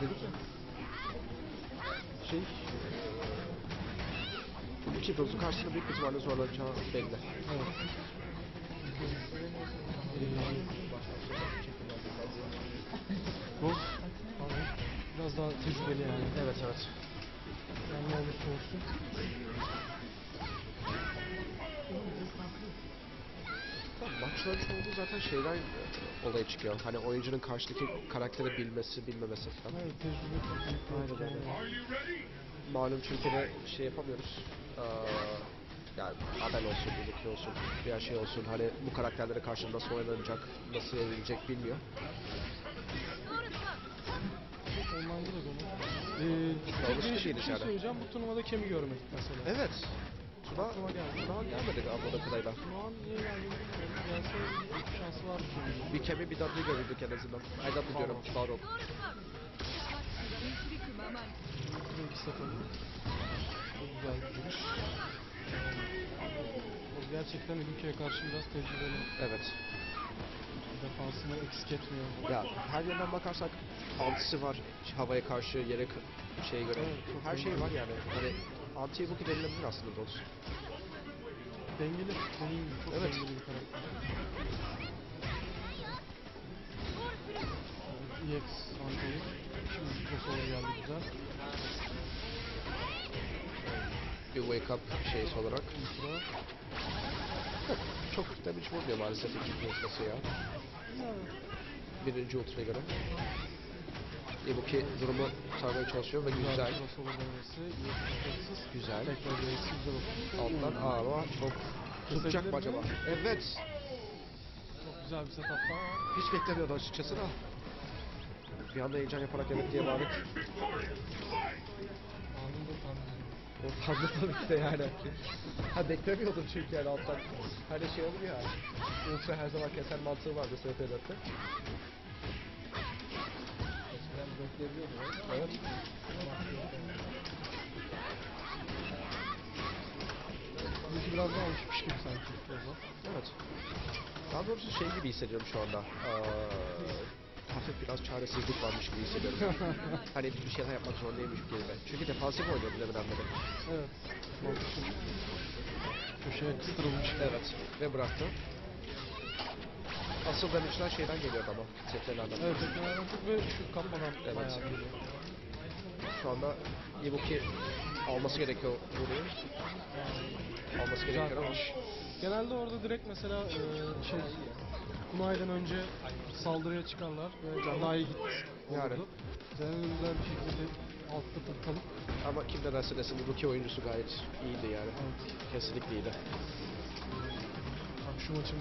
dedik ya. Şey... Bu ki Rose'un karşısında büyük bir ihtimalle zorlanacağı belli. Evet. Pardon, biraz daha tecrübeli yani. Evet evet. Yani ne olursa olsun. Maçların çoğunluğu zaten şeyden e, olaya çıkıyor. Hani oyuncunun karşıdaki karakteri bilmesi, bilmemesi falan. Evet tecrübe Aynen öyle. yani. Malum Türkiye'de şey yapamıyoruz. Ee, yani Abel olsun, Ülke olsun, diğer şey olsun. Hani bu karakterlere karşı nasıl oynanacak, nasıl yenilecek bilmiyor. Da dolu. Ee, değişik bir şey yani. söyleyeceğim. Bu turnuvada Kemi görmedik mesela. Evet. Tuna, Aklıma geldi. Tuna gelmedi anladığım kadarıyla. Şu an niye geldi. Gelse bir şansı var. Bir kemi bir W görüldük en azından. Ay diyorum. Çok güzel bir giriş. O gerçekten ülkeye karşı biraz tecrübeli. Evet. Defansını eksik etmiyor. Ya her yerden bakarsak antisi var. Havaya karşı yere şeye göre. Evet, her şey var yani. Hani anti bu denilebilir aslında Dose. Dengeli. Gibi çok Evet. dengeli bir karakter. EX Anto'yu. Şimdi crossover geldi güzel. Bir wake up şeysi olarak. Ultra. Çok damage vurmuyor maalesef iki ultrası ya. Birinci ultraya göre. Ibuki durumu sarmaya çalışıyor ve güzel. Güzel. Alttan ağırma çok tutacak mı acaba? Evet. Çok güzel bir setup daha. Hiç beklemiyordum açıkçası da. Bir anda heyecan yaparak evet diye bağırdık. O fazla tabii ki de yani. Ha beklemiyordum çünkü yani alttan. Hani şey olur ya. Ultra her zaman keser mantığı vardı SP'de. Bizimki biraz daha alışmış gibi sanki. Evet. Daha doğrusu şey gibi hissediyorum şu anda. Aa, hafif biraz çaresizlik varmış gibi hissediyorum. hani bir şeyler yapmak zorundaymış gibi. Çünkü defansif oynuyordu deminden beri. Evet. Köşeye kıstırılmış. Evet. Ve bıraktı. Asıl damage'ler şeyden geliyordu ama. Setlerlerden. Evet, teknelerden çok ve şu kapmadan Evet. bayağı geliyor. Şu anda Ibuki alması gerekiyor bunu. Alması gerekiyor ama. Genelde orada direkt mesela e, şey Kunay'dan önce saldırıya çıkarlar ve Canai hit Yani. güzel bir şekilde altta tutalım. Ama kim ne derse desin Ibuki oyuncusu gayet iyiydi yani. Evet. Kesinlikle iyiydi. Bak şu maçın.